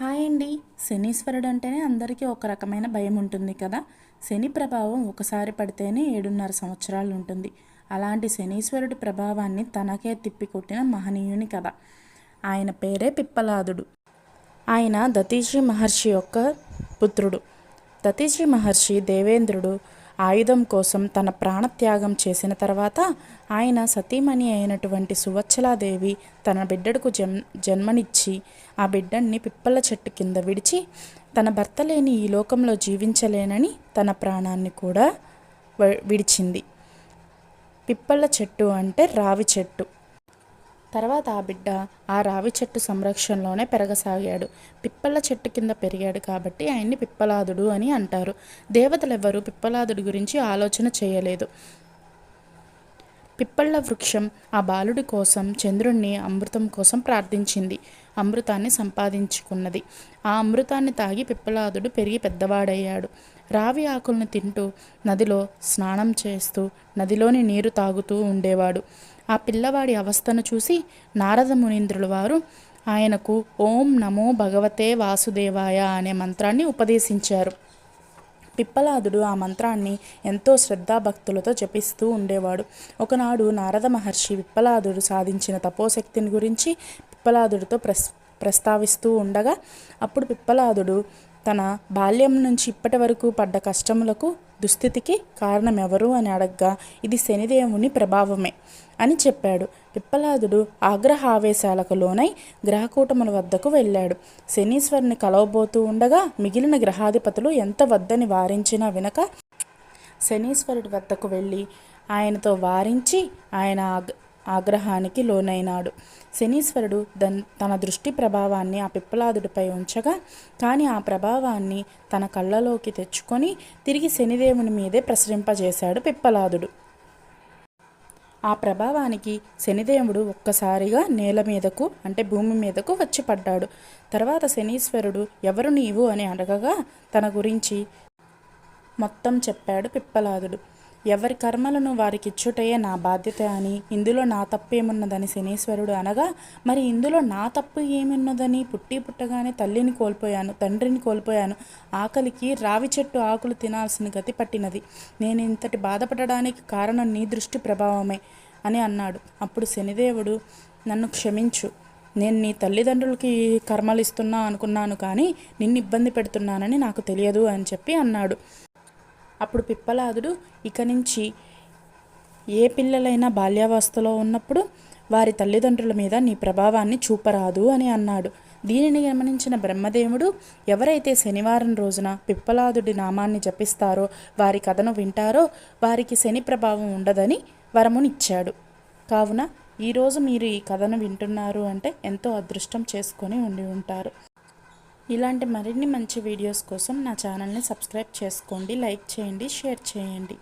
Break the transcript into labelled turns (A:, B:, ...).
A: Hi అండి. శనీశ్వరుడు అంటేనే అందరికీ ఒక రకమైన భయం ఉంటుంది కదా. శని ప్రభావం ఒకసారి పడితేనే ఏడున్నర సంవత్సరాలు ఉంటుంది. అలాంటి శనీశ్వరుడి ప్రభావాన్ని తనకే తిప్పికొట్టిన మహనీయుని కథ. ఆయన పేరే పిప్పలాదుడు. ఆయన దతీశ్రీ మహర్షి యొక్క పుత్రుడు. దతీశ్రీ మహర్షి దేవేంద్రుడు ఆయుధం కోసం తన ప్రాణత్యాగం చేసిన తర్వాత ఆయన సతీమణి అయినటువంటి సువచ్చలాదేవి తన బిడ్డకు జన్ జన్మనిచ్చి ఆ బిడ్డని పిప్పల చెట్టు కింద విడిచి తన భర్త లేని ఈ లోకంలో జీవించలేనని తన ప్రాణాన్ని కూడా విడిచింది. పిప్పల చెట్టు అంటే రావి చెట్టు. తర్వాత ఆ బిడ్డ ఆ రావి చెట్టు సంరక్షణలోనే పెరగసాగాడు. పిప్పల చెట్టు కింద పెరిగాడు కాబట్టి ఆయన్ని పిప్పలాదుడు అని అంటారు. దేవతలెవ్వరూ పిప్పలాదుడి గురించి ఆలోచన చేయలేదు. పిప్పళ్ళ వృక్షం ఆ బాలుడి కోసం చంద్రుణ్ణి అమృతం కోసం ప్రార్థించింది. అమృతాన్ని సంపాదించుకున్నది. ఆ అమృతాన్ని తాగి పిప్పలాదుడు పెరిగి పెద్దవాడయ్యాడు. రావి ఆకులను తింటూ నదిలో స్నానం చేస్తూ నదిలోని నీరు తాగుతూ ఉండేవాడు. ఆ పిల్లవాడి అవస్థను చూసి నారద మునీంద్రుల వారు ఆయనకు ఓం నమో భగవతే వాసుదేవాయ అనే మంత్రాన్ని ఉపదేశించారు. పిప్పలాదుడు ఆ మంత్రాన్ని ఎంతో శ్రద్ధాభక్తులతో జపిస్తూ ఉండేవాడు. ఒకనాడు నారద మహర్షి పిప్పలాదుడు సాధించిన తపోశక్తిని గురించి పిప్పలాదుడితో ప్రస్ ప్రస్తావిస్తూ ఉండగా అప్పుడు పిప్పలాదుడు తన బాల్యం నుంచి ఇప్పటి వరకు పడ్డ కష్టములకు దుస్థితికి కారణం ఎవరు అని అడగ్గా ఇది శనిదేవుని ప్రభావమే అని చెప్పాడు. పిప్పలాదుడు ఆగ్రహావేశాలకు లోనై గ్రహకూటముల వద్దకు వెళ్ళాడు. శనీశ్వరుని కలవబోతూ ఉండగా మిగిలిన గ్రహాధిపతులు ఎంత వద్దని వారించినా వినక శనీశ్వరుడి వద్దకు వెళ్ళి ఆయనతో వారించి ఆయన ఆగ్రహానికి లోనైనాడు. శనీశ్వరుడు దన్ తన దృష్టి ప్రభావాన్ని ఆ పిప్పలాదుడిపై ఉంచగా కానీ ఆ ప్రభావాన్ని తన కళ్ళలోకి తెచ్చుకొని తిరిగి శనిదేవుని మీదే ప్రసరింపజేశాడు పిప్పలాదుడు. ఆ ప్రభావానికి శనిదేవుడు ఒక్కసారిగా నేల మీదకు అంటే భూమి మీదకు వచ్చి పడ్డాడు. తర్వాత శనీశ్వరుడు ఎవరు నీవు? అని అడగగా తన గురించి మొత్తం చెప్పాడు పిప్పలాదుడు. ఎవరి కర్మలను వారికిచ్చుటయే నా బాధ్యత అని. ఇందులో నా తప్పేమున్నదని శనీశ్వరుడు అనగా మరి ఇందులో నా తప్పు ఏమున్నదని పుట్టి పుట్టగానే తల్లిని కోల్పోయాను తండ్రిని కోల్పోయాను. ఆకలికి రావి చెట్టు ఆకులు తినాల్సిన గతి పట్టినది. నేను ఇంతటి బాధపడడానికి కారణం నీ దృష్టి ప్రభావమే అని అన్నాడు. అప్పుడు శనిదేవుడు నన్ను క్షమించు. నేను నీ తల్లిదండ్రులకి కర్మలు ఇస్తున్నా అనుకున్నాను కానీ నిన్ను ఇబ్బంది పెడుతున్నానని నాకు తెలియదు అని చెప్పి అన్నాడు. అప్పుడు పిప్పలాదుడు ఇక నుంచి ఏ పిల్లలైనా బాల్యావస్థలో ఉన్నప్పుడు వారి తల్లిదండ్రుల మీద నీ ప్రభావాన్ని చూపరాదు అని అన్నాడు. దీనిని గమనించిన బ్రహ్మదేవుడు ఎవరైతే శనివారం రోజున పిప్పలాదుడి నామాన్ని జపిస్తారో వారి కథను వింటారో వారికి శని ప్రభావం ఉండదని వరమునిచ్చాడు. కావున ఈరోజు మీరు ఈ కథను వింటున్నారు అంటే ఎంతో అదృష్టం చేసుకొని ఉండి ఉంటారు. ఇలాంటి మరిన్ని మంచి వీడియోస్ కోసం నా ఛానల్ని సబ్స్క్రైబ్ చేసుకోండి లైక్ చేయండి షేర్ చేయండి.